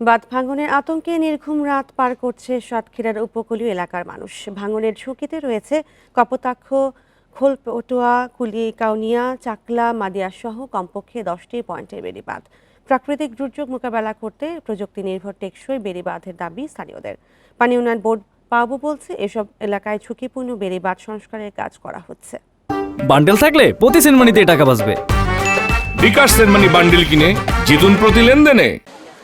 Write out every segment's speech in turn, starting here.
বাঁধ ভাঙনের আতঙ্কে নির্ঘুম রাত পার করছে সাতক্ষীরার উপকূলীয় এলাকার মানুষ। ভাঙনের ঝুঁকিতে রয়েছে কপোতাক্ষ খোলপটুয়া কুলিকাউনিয়া চাকলা মাদিয়া সহ কমপক্ষে দশটি পয়েন্টের বেড়িবাঁধ। প্রাকৃতিক দুর্যোগ মোকাবেলা করতে প্রযুক্তি নির্ভর টেকসই বেড়িবাঁধের দাবি স্থানীয়দের। পানি উন্নয়ন বোর্ড পাবো বলছে এসব এলাকায় ঝুঁকিপূর্ণ বেড়িবাঁধ সংস্কারের কাজ করা হচ্ছে। বান্ডেল থাকলে প্রতি সিনেমানিতে টাকা বাঁচবে। বিকাশ সেনমানি বান্ডিল কিনে জিতুন প্রতি লেনদেনে।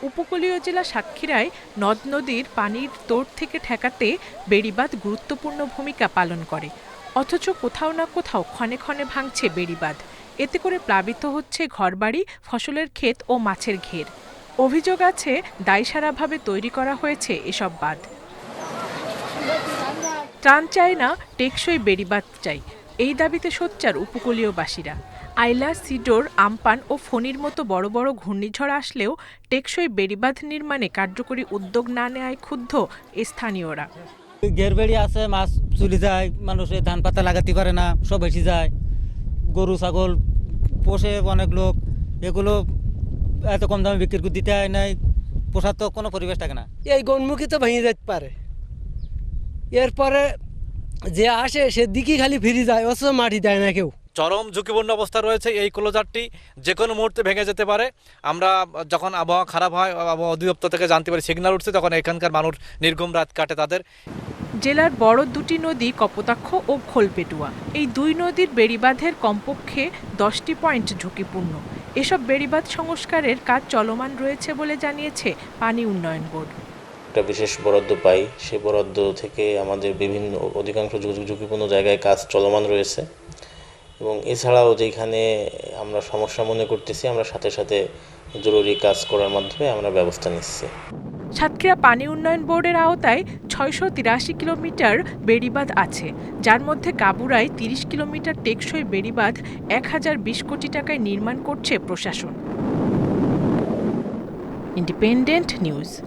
উপকূলীয় জেলা সাতক্ষীরায় নদ নদীর পানির তোড় থেকে ঠেকাতে বেড়িবাঁধ গুরুত্বপূর্ণ ভূমিকা পালন করে। অথচ কোথাও না কোথাও ক্ষণে ক্ষণে ভাঙছে বেড়িবাঁধ। এতে করে প্লাবিত হচ্ছে ঘরবাড়ি, ফসলের ক্ষেত ও মাছের ঘের। অভিযোগ আছে, দায়সারাভাবে তৈরি করা হয়েছে এসব বাঁধ। ত্রাণ চায় না, টেকসই বেড়িবাঁধ চাই। এই দাবিতে সোচ্চার উপকূলীয়বাসীরা। আইলা সিডোর আমপান ও ফণির মতো বড় বড় ঘূর্ণিঝড় আসলেও টেকসই বেড়িবাঁধ নির্মাণে কার্যকরী উদ্যোগ না নেয় ক্ষুব্ধ স্থানীয়রা। ঘেরবেড়ি আছে মাছ চলে যায় মানুষ ধান পাতা লাগাতে পারে না সব বেশি যায়। গরু ছাগল পোষে অনেক লোক এগুলো এত কম দামে বিক্রি করে দিতে হয় নাই পোষার তো কোনো পরিবেশ থাকে না। এই গণমুখী তো ভেঙে যেতে পারে। এরপরে যে আসে সে দিকে খালি ফিরে যায় অথচ মাটি দেয় না কেউ। চরম ঝুঁকিপূর্ণ অবস্থা রয়েছে এই ক্লোজারটি যে কোনো মুহূর্তে ভেঙে যেতে পারে। আমরা যখন আবহাওয়া খারাপ হয় আবহাওয়া অধিদপ্তর থেকে জানতে পারি সিগন্যাল উঠছে তখন এখানকার মানুষ নির্গম রাত কাটে তাদের। জেলার বড় দুটি নদী কপোতাক্ষ ও খোলপেটুয়া। এই দুই নদীর বেড়িবাঁধের কমপক্ষে দশটি পয়েন্ট ঝুঁকিপূর্ণ। এসব বেড়িবাঁধ সংস্কারের কাজ চলমান রয়েছে বলে জানিয়েছে পানি উন্নয়ন বোর্ড। একটা বিশেষ বরাদ্দ পাই। সেই বরাদ্দ থেকে আমাদের বিভিন্ন অধিকাংশ ঝুঁকি- ঝুঁকিপূর্ণ জায়গায় কাজ চলমান রয়েছে। এবং এছাড়াও যেখানে আমরা সমস্যা মনে করতেছি, আমরা সাথে সাথে জরুরি কাজ করার মাধ্যমে আমরা ব্যবস্থা নিচ্ছি। সাতক্ষীরা পানি উন্নয়ন বোর্ডের আওতায় ছয়শো তিরাশি কিলোমিটার বেড়িবাঁধ আছে। যার মধ্যে কাবুরায় তিরিশ কিলোমিটার টেকসই বেড়িবাঁধ এক হাজার বিশ কোটি টাকায় নির্মাণ করছে প্রশাসন। Independent news.